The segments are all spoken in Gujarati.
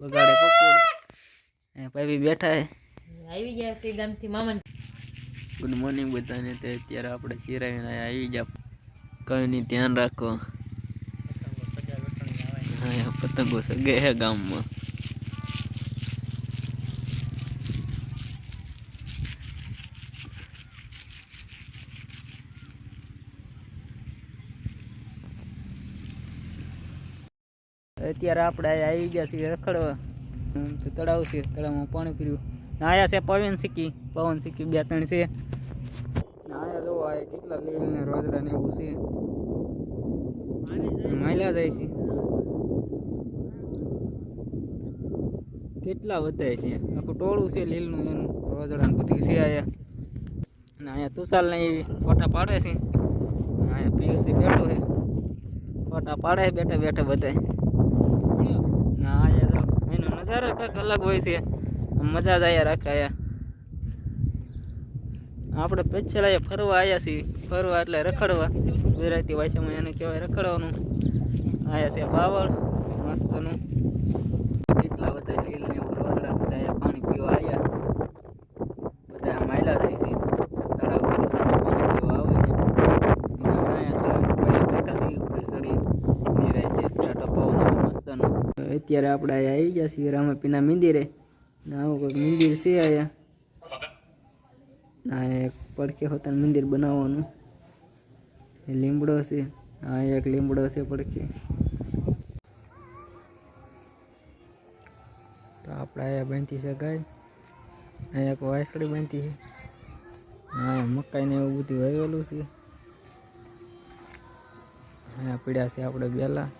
વગાડે પકોડ. એ ભાઈ બેઠા હે. આવી ગયા છે ગામથી મામા. ગુડ મોર્નિંગ બધાને. તે અત્યારે આપણે શિરાવીને આવી જા કઈ નહીં ધ્યાન રાખો. હા પતંગો સગે હે ગામમાં. અત્યારે આપણે અહીંયા આવી ગયા છીએ રખડવા. તો તળાવ છે, તળાવમાં પાણી પીર્યું આયા છે પવન સિક્કી પવન સિક્કી બે ત્રણ છે. આયા જો આ કેટલા લીલ ને રોજડા ને એવું છે. માયલા જાય છે. કેટલા વધારે છે? આખું ટોળું છે લીલનું એનું. રોજડા બધું છે આયા ને અહીંયા તુષાલ ને ફોટા પાડે છે. અહીંયા પીયુસી બેઠો છે. ફોટા પાડે બેઠા બેઠા એનો નજારો કંઈક અલગ હોય છે. મજા જ આયા રાખે આયા. આપણે પેચ્છલ આયા ફરવા આવ્યા છીએ. ફરવા એટલે રખડવા. ગુજરાતી ભાષામાં એને કહેવાય રખડવાનું. આવ્યા છે બાવળ, મસ્તનું. કેટલા બધા લીલ ને રોજડા બધા આયા પાણી પીવા આવ્યા બધા માયલા જાય છે. તળાવ પાણી પીવા આવે છે. અને તળાવ પહેલા બેઠા છે, ઉપર ચડી. નિરાય છે ટાટા મસ્તનું. અત્યારે આપણે આવી ગયા છીએ રામાપીના મંદિરે. આવું કંઈક મંદિર છે અહીંયા ના એક પડખે હોતાનું મંદિર બનાવવાનું. લીમડો છે. હા એક લીમડો છે પડખે. તો આપણે અહીંયા બનતી છે ગાય અહીંયા એક વાસળી બનતી છે. હા, મકાઈ ને એવું બધું વાવેલું છે. અહીંયા પીડ્યા છે આપણે બેલા.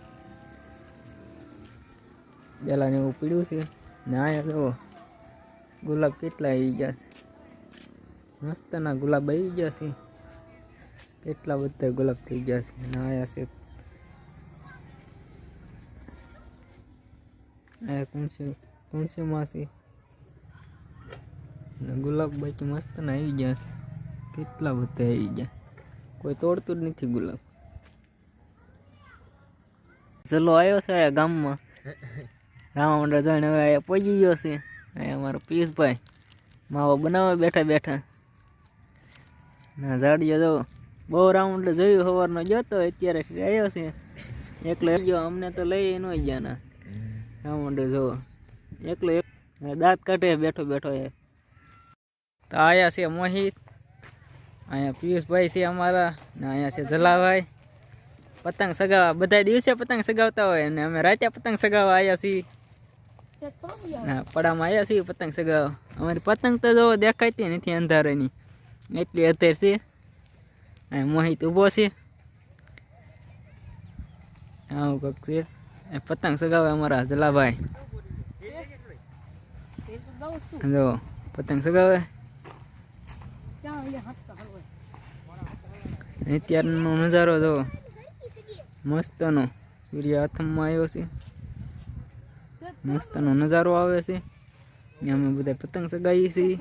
બેલા ને એવું પીડ્યું છે. ને અહીંયા જુઓ ગુલાબ કેટલા આવી ગયા મસ્તના ગુલાબ આવી ગયા છે. કેટલા બધા ગુલાબ થઈ ગયા છે. ને આયા છે આયા કુણસી કુણસીમાં છે. ને ગુલાબ બાકી મસ્તના આવી ગયા છે. કેટલા બધા આવી ગયા. કોઈ તોડતું જ નથી ગુલાબ. ચલો આવ્યો છે ગામમાં. રામા મંડળ હવે અહીંયા પહોંચી ગયો છે. અહીંયા અમારો પિયુષભાઈ માવો બનાવવા બેઠા બેઠા. ના ઝાડીઓ જો બહુ રાઉન્ડ જોયું, સવારનો જતો અત્યારે આવ્યો છે. એકલો ગયો, અમને તો લઈ ન ગયા ના રાઉન્ડ જો એકલો એક દાંત કાઢે બેઠો બેઠો એ. તો આયા છે મોહિત અહીંયા પિયુષભાઈ છે અમારા, ને અહીંયા છે જલાભાઈ. પતંગ સગાવવા બધા દિવસે પતંગ સગાવતા હોય અને અમે રાતે પતંગ સગાવવા આવ્યા છીએ. ના પડામાં આવ્યા છીએ પતંગ સગાવવા. અમારી પતંગ તો જોવો દેખાતી નથી અંધારાની. એટલી અત્યાર છે. મોહિત ઊભો છે. આવું કંઈક છે. પતંગ સગાવે અમારા જલાભાઈ જો પતંગ સગાવે અત્યારનો નજારો જો મસ્તનો. સૂર્ય હાથમાં આવ્યો છે. મસ્તનો નજારો આવે છે. ને અમે બધા પતંગ સગાવીએ છીએ.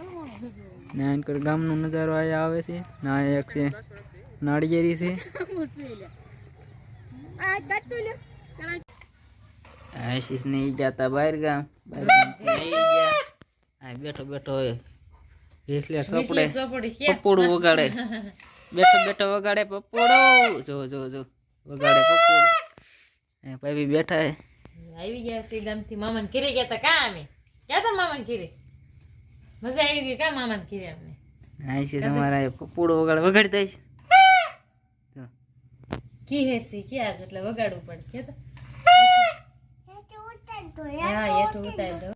ને આંકર ગામનો નજારો અહીંયા આવે છે. ને આ એક છે નાળિયેરી છે. આશીષ ને ઈ જાતા બહાર ગામ. બહાર ગામથી આવી ગયા. આ બેઠો બેઠો હોય. વીસલેર સપડે. ચોપડી છે. પપોડું વગાડે. બેઠો બેઠો વગાડે પપોડો. જો જો જો. વગાડે પપોડું. એ ભાઈ બેઠા હે આવી ગયા છે ગામથી મામાને ઘરે ગયા હતા કા અમે? ગયા હતા મામાને ઘરે? મજા આવી ગઈ કા મામાને ઘરે અમને? આશીષ તમારા પૂડો વગાડ વગાડી દઈશ કી હેર છે ક્યાં એટલે વગાડવું પડે. કે હા એ તો ઉતારી દો.